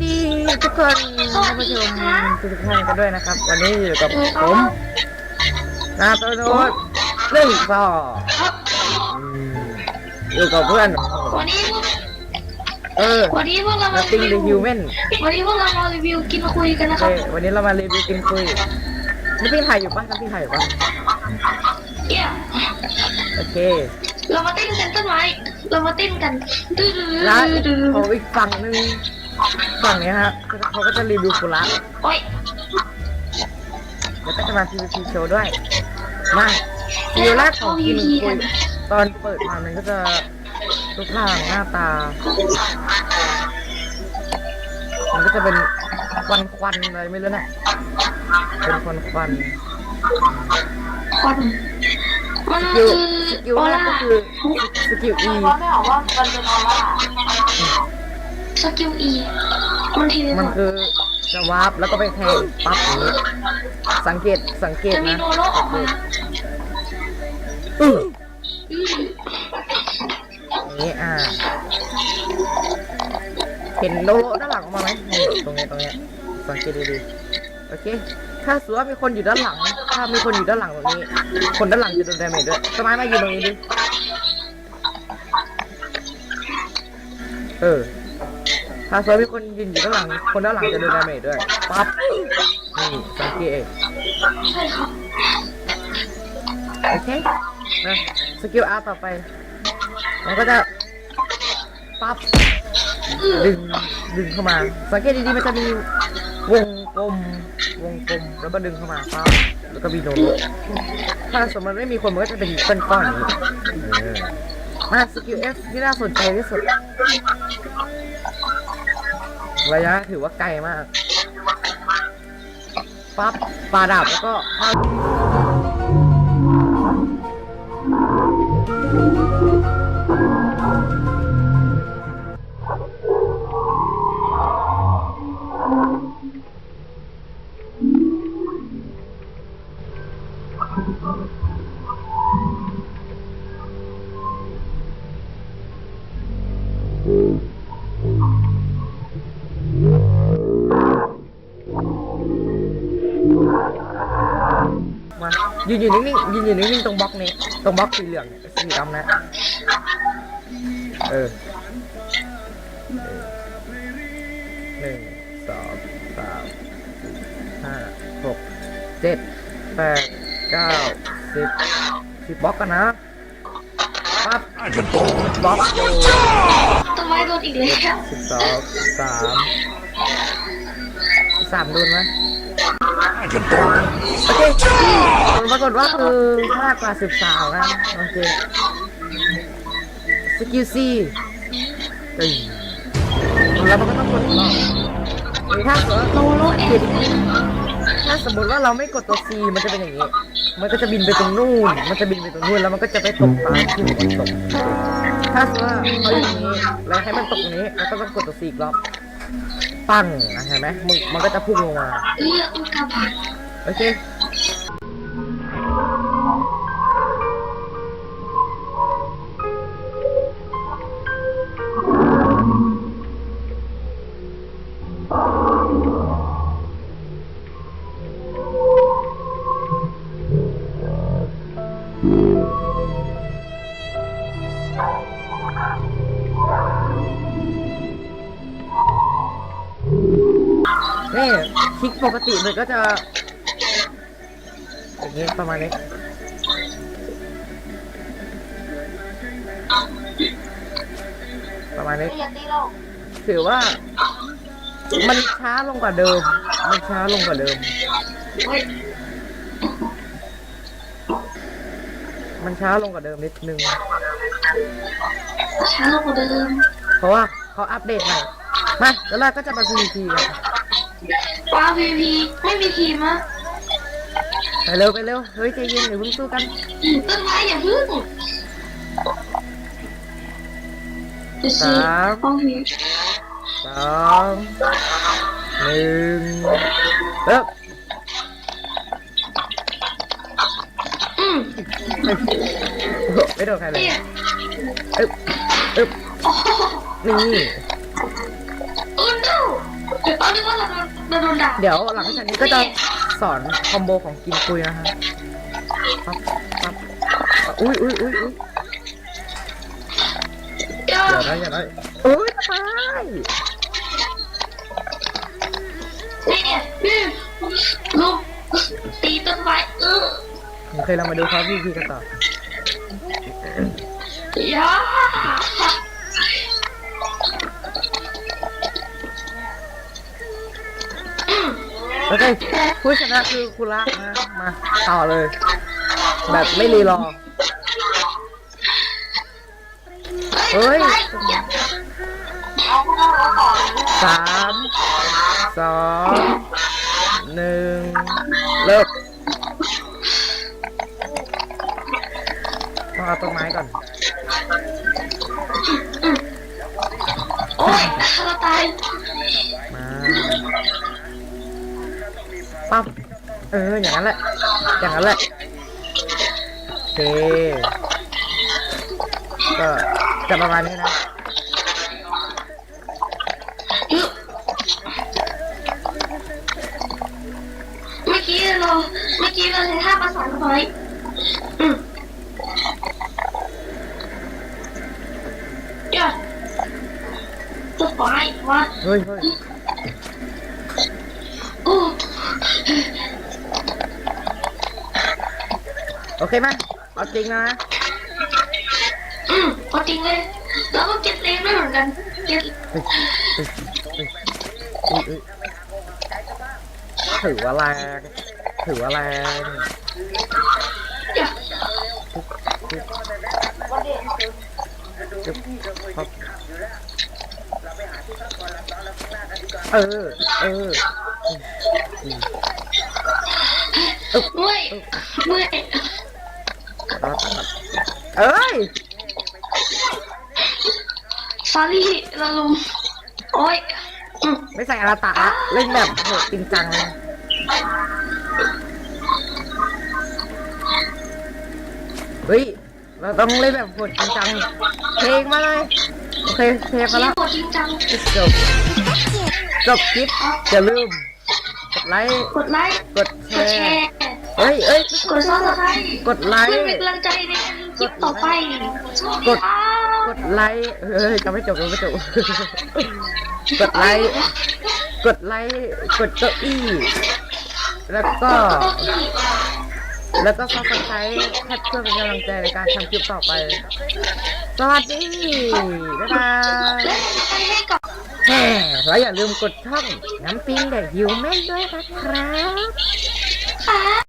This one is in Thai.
ดีทุกคนท่านผู้ชมทุกท่านกันด้วยนะครับ วันนี้อยู่กับผมนาโตโนดหนึ่งสองครับอืมอยู่กับเพื่อนวันนี้พวกเออวันนี้พวกเรานัมาตติงรีเดวิฮิววแมนวันนี้พวกเรามารีวิวกินคุยกันนะคเอรับอวันนี้เรามารีวิวกินคุยนัตติงถ่ายอยู่ปะนัตติงถ่ายอยู่ปะเยี่ยโอเค เรามาเต้นกันต้นไม้เรามาเต้นกันดื้อแล้วดื้อของอีกฝั่งหนึ่งฝั่งเนี้ยฮะเขาก็จะรีวิวกุระโอ้ยแล้วก็จะมา PVP โชว์ด้วยมาวิวแรกของกินคุยตอนเปิดมามันก็จะรูปร่างหน้าตา มันก็จะเป็นควันควันๆอะไรไม่รู้นะเป็นควันควันควัน มันๆสกิลคือสกิลออแรกร่าก็คือสกิล E ไม่ออกว่ามันเป็นออร่าสกิลอีมันทีมันคือจะวาร์ปแล้วก็ไปแทงปั๊บอย่างนี้สังเกตสังเกตจะมีนะโนโลออกมาอื้ออื้ออย่างนี้อ่า เห็นโลโลด้านหลังออกมาไหมนี่ตรงนี้ตรงนี้สังเกตดีๆโอเค ถ้าสมมติว่ามีคนอยู่ด้านหลัง ถ้ามีคนอยู่ด้านหลังตรงนี้ คนด้านหลังจะโดนดาเมจด้วยสมัยมาอยู่ตรงนี้ดิ เออ ถ้าสมมติมีคนยืนอยู่ด้านหลัง คนด้านหลังจะโดนดาเมจด้วย ปั๊บ นี่สังเกตใช่ครับโอเคนะสกิลอาร์ต่อไป มันก็จะ ปั๊บ ดึง ดึงเข้ามา สังเกตดีๆ มันจะมี วงกลมวงกลมแล้วก็ดึงเข้ามาปั๊บแล้วก็มีโนโลถ้าสมมติไม่มีคนมันก็จะเป็นเป็นก้อนอย่างนี้เออมาสกิลเอฟที่น่าสนใจที่สุด ระยะถือว่าไกลมากปั๊บปาดับแล้วก็เข้า ยืนอยู่นิ่งๆยืนอยู่นิ่งๆตรงบล็อกนี้ ตรงบล็อกสีเหลืองเนี่ยสีดำนะ เออเออหนึ่งสองสามสี่ห้าหกเจ็ดแปดเก้าสิบสิบบล็อกกันนะปั๊บบล็อกโยต้นไม้โดนอีกแล้วสิบสองสิบสาม สิบสามโดนไหมโอเคผลปรากฏว่าคือมากกว่าสิบสาวนะโอเคสกิลซีเอ้ยแล้วมันก็ต้องกดอีกรอบหรือถ้าเกิดโนโลเอ็นถ้าสมมติว่าเราไม่กดตัว C มันจะเป็นอย่างนี้ มันก็จะบินไปตรงนู่น มันจะบินไปตรงนู่นแล้วมันก็จะไปตกตามที่มันตก ถ้าสมมติว่าเขาอย่างนี้แล้วให้มันตกตรงนี้แล้วก็ต้องกดตัว C อีกรอบ ปั้งอะเห็นไหมมึงมันก็จะพุ่งลงมาเรียกอุกกาบาต โอเค คลิกปกติมันก็จะอย่างนี้ประมาณนี้ประมาณนี้ไม่อยากตีเราถือว่า มันช้าลงกว่าเดิม มันช้าลงกว่าเดิมเฮ้ยมันช้าลงกว่าเดิมนิดนึง ช้ากว่าเดิม เพราะว่าเขาอัปเดตใหม่มาแล้วเราก็จะมา PVP กัน ว้าพีพีไม่มีทีมอะไปเร็วไปเร็ว เฮ้ยใจเย็นเดี๋ยวเพิ่งสู้กันต้นไม้อย่าพึ่งเดี๋ยวสิสามห้องพีสองหนึ่งเริ่มอืมไม่โดนใครเลยเนี่ยเอ้ยอึบโอ้โหนี่ โดนเราโดนด่าเดี๋ยวหลังจากนี้ก็จะสอนคอมโบของกินคุยนะฮะปั๊บปั๊บอุ้ยอุ้ยอุ้ยอุ้ยเดี๋ยวอย่าได้อย่าได้เอ้ยตายนี่เนี่ยนี่ลูกตีต้นไม้เออโอเคเรามาดูครับพี่พี่กันต่ออย่า โอเคผู้ชนะคือคุระนะมาต่อเลย แบบไม่รีรอ เฮ้ยเอาพวกเราต่อเลยสามสองหนึ่งเลิกต้องเอาต้นไม้ก่อน โอ้ยเราตาย มาปั๊บ เออ อย่างนั้นแหละ อย่างนั้นแหละ โอเค ก็จะประมาณนี้นะ เมื่อกี้เรา เมื่อกี้เราใช้ท่าประสานไว้อืมเดี๋ยวต้นไม้วะเฮ้ยเฮ้ย โอ้ โอเคไหมเอาจริงนะอืมเอาจริงเลยแล้วก็เก็ตเลนด้วยเหมือนกันเก็ตเฮ้ยเฮ้ยเฮ้ยเฮ้ยเฮ้ยถือว่าแรงถือว่าแรงเดี๋ยวจึ๊บปั๊บเออ เอออืมอืมเมื่อยเมื่อยแล้วตัด เอ้ยซารี่ละลุงโอ้ยอืมไม่ใส่อาราตะละเล่นแบบโหดจริงจังเลยเฮ้ย เราต้องเล่นแบบโหดจริงจัง เพลงมาเลย โอเคเพลงมาเสียแล้วงโหดจริงจัง จบ จบคลิปอย่าลืมกดไลค์ กดไลค์ กดแชกดแชร์ ร์ เฮ้ยเอ้ยกดซับสไครต์กดไลค์ เพื่อเป็นกำลังใจในการทำคลิปต่อไปสวัสกดีดครับ กดไลค์เฮ้ยจะไม่จบจะไม่จบ กดไลค์ กดไลค์ กดเก้าอี้ แล้วก็ แล้วก็ซับสไครต์แค่เพื่อเป็นกำลังใจในการทำคลิปต่อไป สวัสดี บ๊ายบายและไปให้กับแหมแล้วอย่าลืมกดช่องน้ำปิงเด็กฮิวแมนด้วยนะครับค่ะ